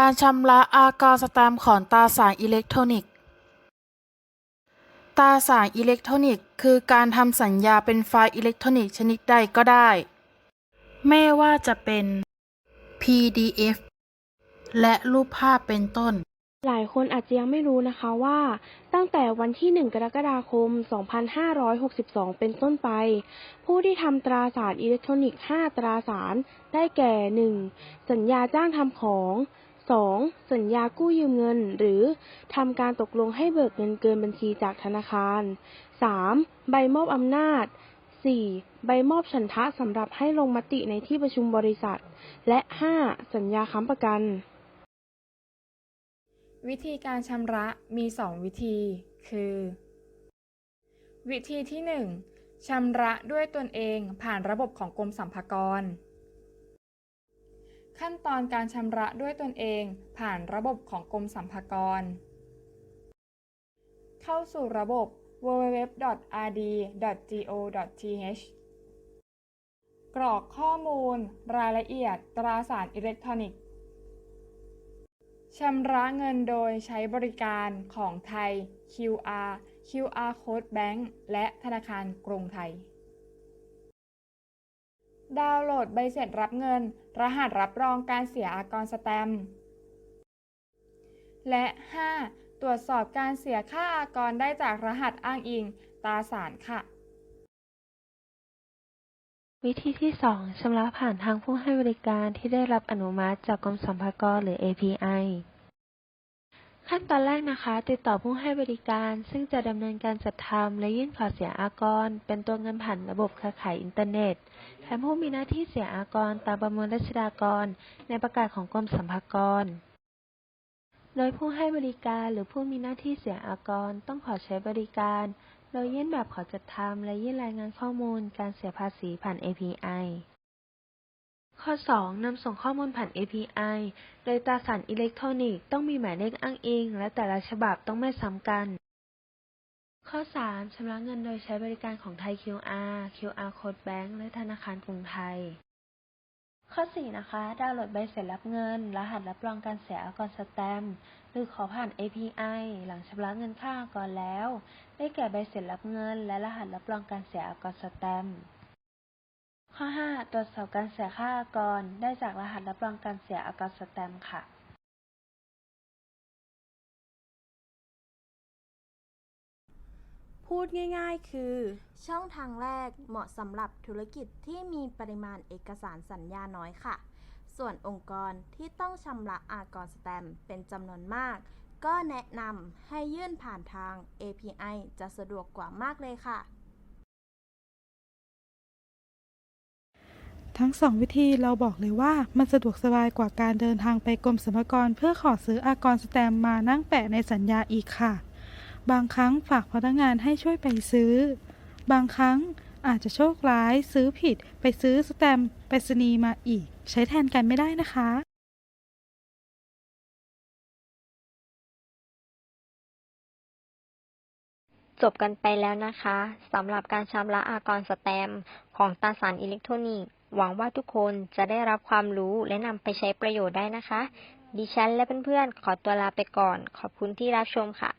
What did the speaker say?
การชำระอากรสแตมป์ของตราสารอิเล็กทรอนิกส์ ตราสารอิเล็กทรอนิกส์คือการทำสัญญาเป็นไฟล์อิเล็กทรอนิกส์ชนิดใดก็ได้ ไม่ว่าจะเป็น PDF และรูปภาพเป็นต้น หลายคนอาจจะยังไม่รู้นะคะว่า ตั้งแต่วันที่ 1 กรกฎาคม 2562 เป็นต้นไป ผู้ที่ทำตราสารอิเล็กทรอนิกส์ 5 ตราสาร ได้แก่ 1. สัญญาจ้างทำของ 2. สัญญากู้ยืมเงิน หรือทำการตกลงให้เบิกเงินเกินบัญชีจากธนาคาร 3. ใบมอบอำนาจ 4. ใบมอบฉันทะสำหรับให้ลงมติในที่ประชุมบริษัท และ 5. สัญญาค้ำประกัน วิธีการชำระมี 2 วิธี คือ วิธีที่ 1ชำระด้วยตนเองผ่านระบบของกรมสรรพากร ขั้นตอนการชำระด้วยตนเองผ่านระบบของกรมสรรพากร เข้าสู่ระบบ www.rd.go.th กรอกข้อมูล รายละเอียด ตราสารอิเล็กทรอนิกส์ชำระเงินโดยใช้บริการของไทย QR QR Code Bank และธนาคารกรุงไทย ดาวน์โหลดใบเสร็จรับเงิน รหัสรับรองการเสียอากรสแตมป์และ 5. ตรวจสอบการเสียค่าอากรได้จากรหัสอ้างอิง ตราสารค่ะ วิธีที่ 2ชำระผ่านทางผู้ให้บริการที่ได้รับอนุมัติจากกรมสรรพากรหรือ API ขั้นตอนแรกนะคะ ติดต่อผู้ให้บริการ ซึ่งจะดำเนินการจัดทำและยื่นขอเสียอากร เป็นตัวเงินผ่านระบบเครือข่ายอินเทอร์เน็ตแทนผู้มีหน้าที่เสียอากรตามประมวลรัชดากร ในประกาศของกรมสรรพากร โดยผู้ให้บริการหรือผู้มีหน้าที่เสียอากรต้องขอใช้บริการ โดยยื่นแบบขอจัดทำและยื่นรายงานข้อมูล การเสียภาษีผ่าน API ข้อ 2. นำส่งข้อมูลผ่าน API โดยตราสารอิเล็กทรอนิกส์ต้องมีหมายเลขอ้างอิง และแต่ละฉบับต้องไม่ซ้ำกัน ข้อ 3. ชำระเงินโดยใช้บริการของไทย QR QR Code Bank และธนาคารกรุงไทย ข้อ 4 นะคะ ดาวน์โหลดใบเสร็จรับเงิน รหัสรับรองการเสียอากรสแตมป์หรือขอผ่าน API หลังชำระเงินค่าอากรแล้ว ได้แก่ใบเสร็จรับเงิน และรหัสรับรองการเสียอากรสแตมป์ ข้อ 5 ตรวจสอบการเสียค่าอากร ได้จากรหัสรับรองการเสียอากรสแตมป์ค่ะพูดง่ายๆ คือ ช่องทางแรกเหมาะสำหรับธุรกิจที่มีปริมาณเอกสารสัญญาน้อยค่ะ ส่วนองค์กรที่ต้องชำระอากรสแตมเป็นจำนวนมาก ก็แนะนำให้ยื่นผ่านทาง API จะสะดวกกว่ามากเลยค่ะ ทั้งสองวิธีเราบอกเลยว่ามันสะดวกสบายกว่าการเดินทางไปกรมสรรพากร เพื่อขอซื้ออากรสแตมมานั่งแปะในสัญญาอีกค่ะ บางครั้งฝากพนักงานให้ช่วยไปซื้อ บางครั้งอาจจะโชคร้ายซื้อผิด ไปซื้อสแตมไปรษณีมาอีก ใช้แทนกันไม่ได้นะคะจบกันไปแล้วนะคะสำหรับการชำระอากรสแตม ของตราสารอิเล็กทรอนิกส์ หวังว่าทุกคนจะได้รับความรู้และนำไปใช้ประโยชน์ได้นะคะ ดิฉันและเพื่อนๆ ขอตัวลาไปก่อน ขอบคุณที่รับชมค่ะ